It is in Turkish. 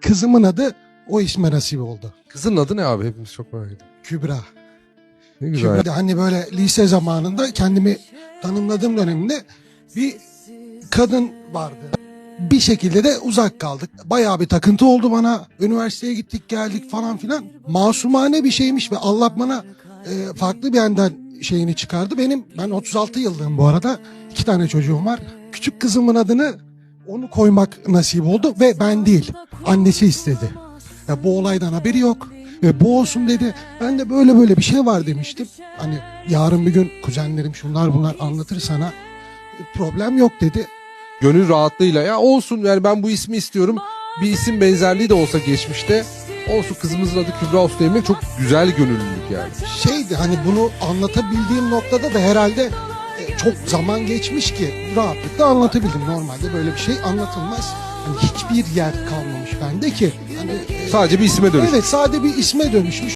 Kızımın adı o isme nasip oldu. Kızın adı ne abi? Hepimiz çok merak ediyoruz. Kübra. Ne güzel. Kübra. Hani böyle lise zamanında kendimi tanımladığım döneminde bir kadın vardı. Bir şekilde de uzak kaldık. Bayağı bir takıntı oldu bana. Üniversiteye gittik geldik falan filan. Masumane bir şeymiş ve Allah bana e, farklı bir yerden şeyini çıkardı. Benim ben 36 yıllığım bu arada. iki tane çocuğum var. Küçük kızımın adını onu koymak nasip oldu ve ben değil. Annesi istedi. Ya bu olaydan haberi yok. Ve bu olsun dedi. Ben de böyle böyle bir şey var demiştim. Hani yarın bir gün kuzenlerim şunlar bunlar anlatır sana. E, Problem yok dedi. Gönül rahatlığıyla ya olsun yani ben bu ismi istiyorum. Bir isim benzerliği de olsa geçmişte. Olsun kızımızın adı Kübra Usta'yım. Çok güzel gönüllülük yani. Şeydi hani bunu anlatabildiğim noktada da herhalde e, çok zaman geçmiş ki rahatlıkla anlatabildim. Normalde böyle bir şey anlatılmaz. Hani hiçbir yer kalmamış bende ki. Hani, Sadece bir isime dönüş. evet sadece bir isme dönüşmüş.